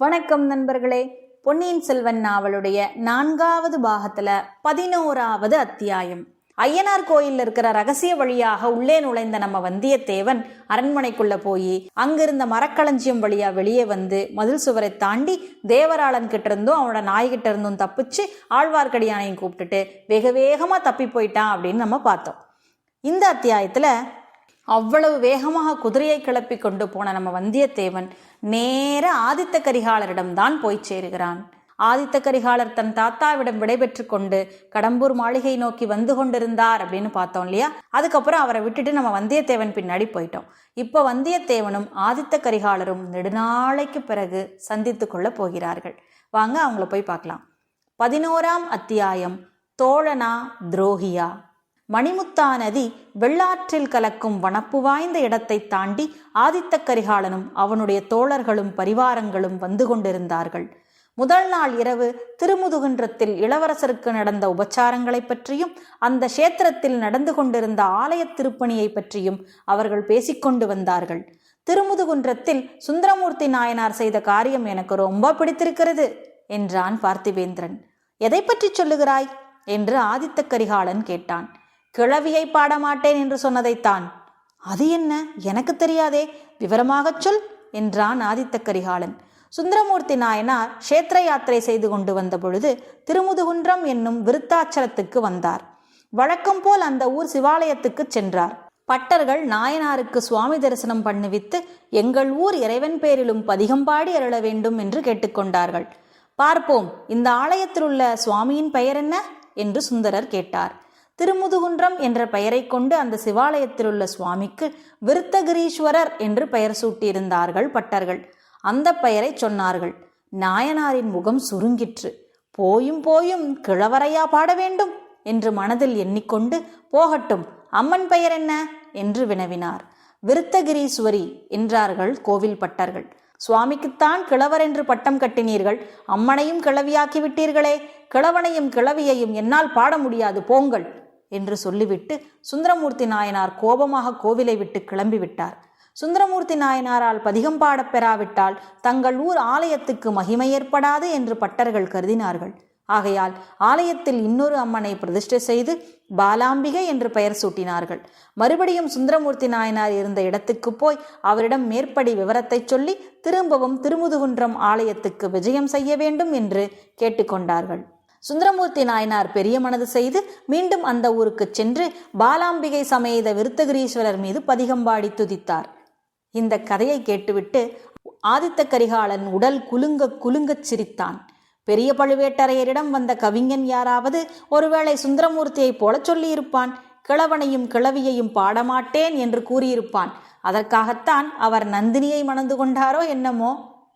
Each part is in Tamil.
வணக்கம் நண்பர்களே. பொன்னியின் செல்வன் நாவலுடைய நான்காவது பாகத்துல பதினோராவது அத்தியாயம். ஐயனார் கோயில் இருக்கிற ரகசிய வழியாக உள்ளே நுழைந்த நம்ம வந்தியத்தேவன் அரண்மனைக்குள்ள போய் அங்கிருந்த மரக்களஞ்சியம் வழியா வெளியே வந்து மதில் சுவரை தாண்டி தேவராளன் கிட்ட இருந்தும் அவனோட நாய்கிட்ட இருந்தும் தப்பிச்சு ஆழ்வார்க்கடியானையும் கூப்பிட்டுட்டு வேக வேகமா தப்பி போயிட்டான் அப்படின்னு நம்ம பார்த்தோம். இந்த அத்தியாயத்துல அவ்வளவு வேகமாக குதிரையை கிளப்பி கொண்டு போன நம்ம வந்தியத்தேவன் நேர ஆதித்த கரிகாலரிடம்தான் போய் சேருகிறான். ஆதித்த கரிகாலர் தன் தாத்தாவிடம் விடைபெற்று கொண்டு கடம்பூர் மாளிகை நோக்கி வந்து கொண்டிருந்தார் அப்படின்னு பார்த்தோம் இல்லையா? அதுக்கப்புறம் அவரை விட்டுட்டு நம்ம வந்தியத்தேவன் பின்னாடி போயிட்டோம். இப்போ வந்தியத்தேவனும் ஆதித்த கரிகாலரும் நெடுநாளைக்கு பிறகு சந்தித்து கொள்ள போகிறார்கள். வாங்க அவங்கள போய் பார்க்கலாம். பதினோராம் அத்தியாயம் தோழனா துரோகியா? மணிமுத்தா நதி வெள்ளாற்றில் கலக்கும் வனப்பு வாய்ந்த இடத்தை தாண்டி ஆதித்த கரிகாலனும் அவனுடைய தோழர்களும் பரிவாரங்களும் வந்து கொண்டிருந்தார்கள். முதல் நாள் இரவு திருமுதுகுன்றத்தில் இளவரசருக்கு நடந்த உபச்சாரங்களைப் பற்றியும் அந்த கஷேத்திரத்தில் நடந்து கொண்டிருந்த ஆலய திருப்பணியை பற்றியும் அவர்கள் பேசிக்கொண்டு வந்தார்கள். திருமுதுகுன்றத்தில் சுந்தரமூர்த்தி நாயனார் செய்த காரியம் எனக்கு ரொம்ப பிடித்திருக்கிறது என்றான் பார்த்திவேந்திரன். எதை பற்றி சொல்லுகிறாய்? என்று ஆதித்த கரிகாலன் கேட்டான். கிழவியை பாடமாட்டேன் என்று சொன்னதைத்தான். அது என்ன? எனக்கு தெரியாதே. விவரமாகச் சொல் என்றான் ஆதித்த கரிகாலன். சுந்தரமூர்த்தி நாயனார் க்ஷேத்திர யாத்திரை செய்து கொண்டு வந்த பொழுது திருமுதுகுன்றம் என்னும் விருத்தாச்சலத்துக்கு வந்தார். வழக்கம் போல் அந்த ஊர் சிவாலயத்துக்கு சென்றார். பட்டர்கள் நாயனாருக்கு சுவாமி தரிசனம் பண்ணுவித்து எங்கள் ஊர் இறைவன் பேரிலும் பதிகம்பாடி அருள வேண்டும் என்று கேட்டுக்கொண்டார்கள். பார்ப்போம் இந்த ஆலயத்தில் உள்ள சுவாமியின் பெயர் என்ன? என்று சுந்தரர் கேட்டார். திருமுதுகுன்றம் என்ற பெயரை கொண்டு அந்த சிவாலயத்தில் உள்ள சுவாமிக்கு விருத்தகிரீஸ்வரர் என்று பெயர் சூட்டியிருந்தார்கள் பட்டர்கள். அந்த பெயரை சொன்னார்கள். நாயனாரின் முகம் சுருங்கிற்று. போயும் போயும் கிழவரையா பாட வேண்டும் என்று மனதில் எண்ணிக்கொண்டு போகட்டும் அம்மன் பெயர் என்ன? என்று வினவினார். விருத்தகிரீஸ்வரி என்றார்கள் கோவில் பட்டர்கள். சுவாமிக்குத்தான் கிழவர் என்று பட்டம் கட்டினீர்கள். அம்மனையும் கிளவியாக்கி விட்டீர்களே. கிழவனையும் கிளவியையும் என்னால் பாட முடியாது. போங்கள். என்று சொல்லிவிட்டு சுந்தரமூர்த்தி நாயனார் கோபமாக கோவிலை விட்டு கிளம்பிவிட்டார். சுந்தரமூர்த்தி நாயனாரால் பதிகம் பாடப் பெறாவிட்டால் தங்கள் ஊர் ஆலயத்துக்கு மகிமை ஏற்படாது என்று பட்டர்கள் கருதினார்கள். ஆகையால் ஆலயத்தில் இன்னொரு அம்மனை பிரதிஷ்டை செய்து பாலாம்பிகை என்று பெயர் சூட்டினார்கள். மறுபடியும் சுந்தரமூர்த்தி நாயனார் இருந்த இடத்துக்கு போய் அவரிடம் மேற்படி விவரத்தை சொல்லி திரும்பவும் திருமுதுகுன்றம் ஆலயத்துக்கு விஜயம் செய்ய வேண்டும் என்று கேட்டுக்கொண்டார்கள். சுந்தரமூர்த்தி நாயனார் பெரிய மனது செய்து மீண்டும் அந்த ஊருக்கு சென்று பாலாம்பிகை சமேத விருத்தகிரீஸ்வரர் மீது பதிகம்பாடி துதித்தார். இந்த கதையை கேட்டுவிட்டு ஆதித்த கரிகாலன் உடல் குலுங்க குலுங்கச் சிரித்தான். பெரிய பழுவேட்டரையரிடம் வந்த கவிஞன் யாராவது ஒருவேளை சுந்தரமூர்த்தியைப் போல சொல்லியிருப்பான் கிழவனையும் கிழவியையும் பாடமாட்டேன் என்று கூறியிருப்பான் அதற்காகத்தான் அவர் நந்தினியை மணந்து கொண்டாரோ என்னமோ?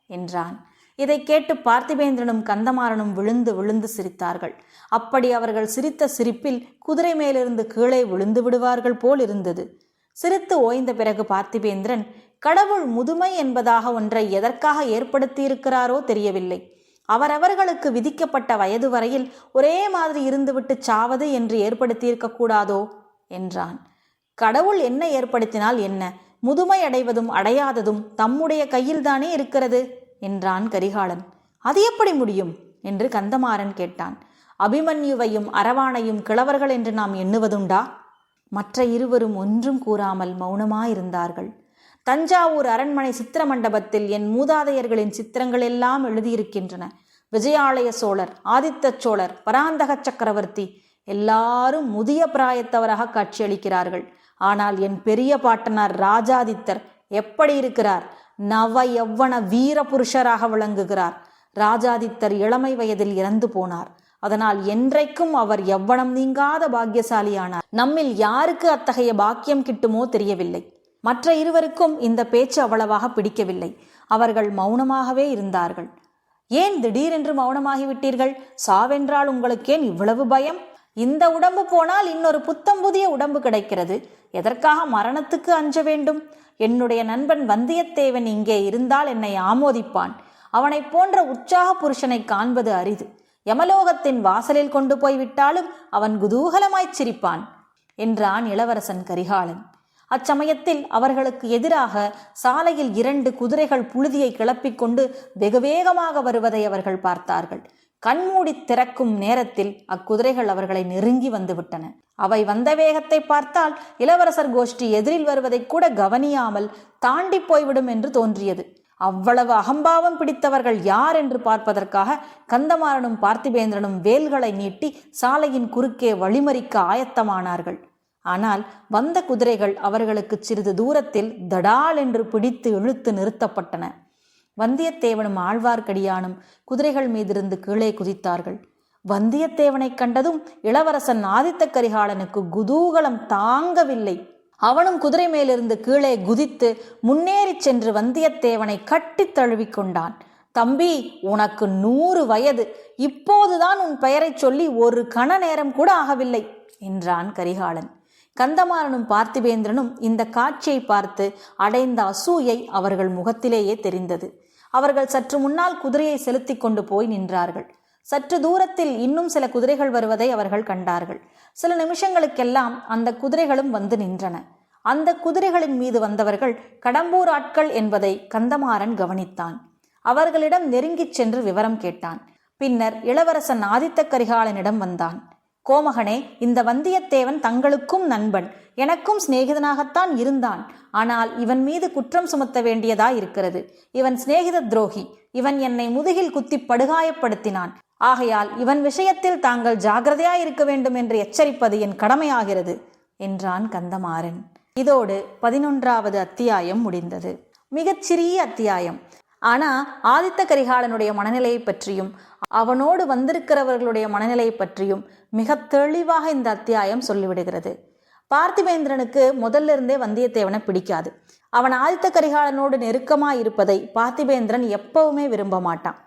என்றான். இதை கேட்டு பார்த்திபேந்திரனும் கந்தமாறனும் விழுந்து விழுந்து சிரித்தார்கள். அப்படி அவர்கள் சிரித்த சிரிப்பில் குதிரை மேலிருந்து கீழே விழுந்து விடுவார்கள் போல் இருந்தது. சிரித்து ஓய்ந்த பிறகு பார்த்திபேந்திரன் கடவுள் முதுமை என்பதாக ஒன்றை எதற்காக ஏற்படுத்தியிருக்கிறாரோ தெரியவில்லை. அவரவர்களுக்கு விதிக்கப்பட்ட வயது வரையில் ஒரே மாதிரி இருந்துவிட்டு சாவது என்று ஏற்படுத்தியிருக்க கூடாதோ? என்றான். கடவுள் என்ன ஏற்படுத்தினால் என்ன? முதுமை அடைவதும் அடையாததும் தம்முடைய கையில்தானே இருக்கிறது? என்றான் கரிகாலன். அது எப்படி முடியும்? என்று கந்தமாறன் கேட்டான். அபிமன்யுவையும் அரவானையும் கிழவர்கள் என்று நாம் எண்ணுவதுண்டா? மற்ற இருவரும் ஒன்றும் கூறாமல் மௌனமாயிருந்தார்கள். தஞ்சாவூர் அரண்மனை சித்திர மண்டபத்தில் என் மூதாதையர்களின் சித்திரங்கள் எல்லாம் எழுதியிருக்கின்றன. விஜயாலய சோழர் ஆதித்த சோழர் பராந்தக சக்கரவர்த்தி எல்லாரும் முதிய பிராயத்தவராக காட்சியளிக்கிறார்கள். ஆனால் என் பெரிய பாட்டனார் ராஜாதித்தர் எப்படி இருக்கிறார்? நவ எவ்வன வீர புருஷராக விளங்குகிறார். ராஜாதித்தர் இளமை வயதில் இறந்து போனார். அதனால் என்றைக்கும் அவர் எவ்வனம் நீங்காத பாக்கியசாலியானார். நம்மில் யாருக்கு அத்தகைய பாக்கியம் கிட்டுமோ தெரியவில்லை. மற்ற இருவருக்கும் இந்த பேச்சு அவ்வளவாக பிடிக்கவில்லை. அவர்கள் மௌனமாகவே இருந்தார்கள். ஏன் திடீரென்று மௌனமாகிவிட்டீர்கள்? சாவென்றால் உங்களுக்கேன் இவ்வளவு பயம்? இந்த உடம்பு போனால் இன்னொரு புத்தம் புதிய உடம்பு கிடைக்கிறது. எதற்காக மரணத்துக்கு அஞ்ச வேண்டும்? என்னுடைய நண்பன் வந்தியத்தேவன் இங்கே இருந்தால் என்னை ஆமோதிப்பான். அவனைப் போன்ற உற்சாக புருஷனை காண்பது அரிது. யமலோகத்தின் வாசலில் கொண்டு போய் விட்டாலும் அவன் குதூகலமாய்ச் சிரிப்பான் என்றான் இளவரசன் கரிகாலன். அச்சமயத்தில் அவர்களுக்கு எதிராக சாலையில் இரண்டு குதிரைகள் புழுதியை கிளப்பிக் கொண்டு வெகு வேகமாக வருவதை அவர்கள் பார்த்தார்கள். கண்மூடி திறக்கும் நேரத்தில் அக்குதிரைகள் அவர்களை நெருங்கி வந்துவிட்டன. அவை வந்த வேகத்தை பார்த்தால் இளவரசர் கோஷ்டி எதிரில் வருவதை கூட கவனியாமல் தாண்டி போய்விடும் என்று தோன்றியது. அவ்வளவு அகம்பாவம் பிடித்தவர்கள் யார் என்று பார்ப்பதற்காக கந்தமாறனும் பார்த்திபேந்திரனும் வேல்களை நீட்டி சாலையின் குறுக்கே வழிமறிக்க ஆயத்தமானார்கள். ஆனால் வந்த குதிரைகள் அவர்களுக்கு சிறிது தூரத்தில் தடால் என்று பிடித்து இழுத்து நிறுத்தப்பட்டன. வந்தியத்தேவனும் ஆழ்வார்க்கடியானும் குதிரைகள் மீதிருந்து கீழே குதித்தார்கள். வந்தியத்தேவனைக் கண்டதும் இளவரசன் ஆதித்த கரிகாலனுக்கு குதூகலம் தாங்கவில்லை. அவனும் குதிரை மேலிருந்து கீழே குதித்து முன்னேறிச் சென்று வந்தியத்தேவனை கட்டித் தழுவிக்கொண்டான் தம்பி உனக்கு நூறு வயது. இப்போதுதான் உன் பெயரைச் சொல்லி ஒரு கண நேரம் கூட ஆகவில்லை என்றான் கரிகாலன். கந்தமாறனும் பார்த்திபேந்திரனும் இந்த காட்சியை பார்த்து அடைந்த அசூயை அவர்கள் முகத்திலேயே தெரிந்தது. அவர்கள் சற்று முன்னால் குதிரையை செலுத்தி கொண்டு போய் நின்றார்கள். சற்று தூரத்தில் இன்னும் சில குதிரைகள் வருவதை அவர்கள் கண்டார்கள். சில நிமிஷங்களுக்கெல்லாம் அந்த குதிரைகளும் வந்து நின்றன. அந்த குதிரைகளின் மீது வந்தவர்கள் கடம்பூர் ஆட்கள் என்பதை கந்தமாறன் கவனித்தான். அவர்களிடம் நெருங்கிச் சென்று விவரம் கேட்டான். பின்னர் இளவரசன் ஆதித்த கரிகாலனிடம் வந்தான். கோமகனே இந்த வந்தியத்தேவன் தங்களுக்கும் நண்பன். எனக்கும் சிநேகிதனாகத்தான் இருந்தான். ஆனால் இவன் மீது குற்றம் சுமத்த வேண்டியதா இருக்கிறது இவன் சிநேகித துரோகி. இவன் என்னை முதுகில் குத்தி படுகாயப்படுத்தினான். ஆகையால் இவன் விஷயத்தில் தாங்கள் ஜாகிரதையாய் இருக்க வேண்டும் என்று எச்சரிப்பது என் கடமையாகிறது என்றான் கந்தமாறன். இதோடு பதினொன்றாவது அத்தியாயம் முடிந்தது. மிகச்சிறிய அத்தியாயம். ஆனால் ஆதித்த கரிகாலனுடைய மனநிலையை பற்றியும் அவனோடு வந்திருக்கிறவர்களுடைய மனநிலை பற்றியும் மிக தெளிவாக இந்த அத்தியாயம் சொல்லிவிடுகிறது. பார்த்திபேந்திரனுக்கு முதல்ல இருந்தே வந்தியத்தேவனை பிடிக்காது. அவன் ஆதித்த கரிகாலனோடு நெருக்கமாக இருப்பதை பார்த்திபேந்திரன் எப்பவுமே விரும்ப மாட்டான்.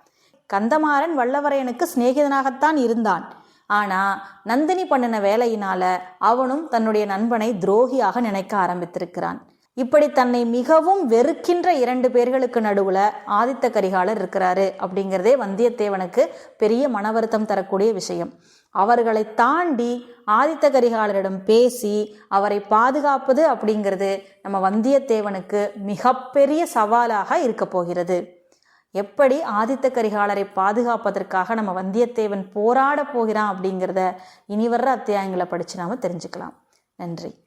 கந்தமாறன் வல்லவரையனுக்கு சிநேகிதனாகத்தான் இருந்தான். ஆனால் நந்தினி பண்ணின வேலையினால அவனும் தன்னுடைய நண்பனை துரோகியாக நினைக்க ஆரம்பித்திருக்கிறான். இப்படி தன்னை மிகவும் வெறுக்கின்ற இரண்டு பேர்களுக்கு நடுவில் ஆதித்த கரிகாலர் இருக்கிறாரு அப்படிங்கிறதே வந்தியத்தேவனுக்கு பெரிய மன வருத்தம் தரக்கூடிய விஷயம். அவர்களை தாண்டி ஆதித்த கரிகாலரிடம் பேசி அவரை பாதுகாப்பது அப்படிங்கிறது நம்ம வந்தியத்தேவனுக்கு மிகப்பெரிய சவாலாக இருக்க போகிறது. எப்படி ஆதித்த கரிகாலரை பாதுகாப்பதற்காக நம்ம வந்தியத்தேவன் போராட போகிறான் அப்படிங்கிறத இனி வர்ற அத்தியாயங்களை படித்து நாம் தெரிஞ்சுக்கலாம். நன்றி.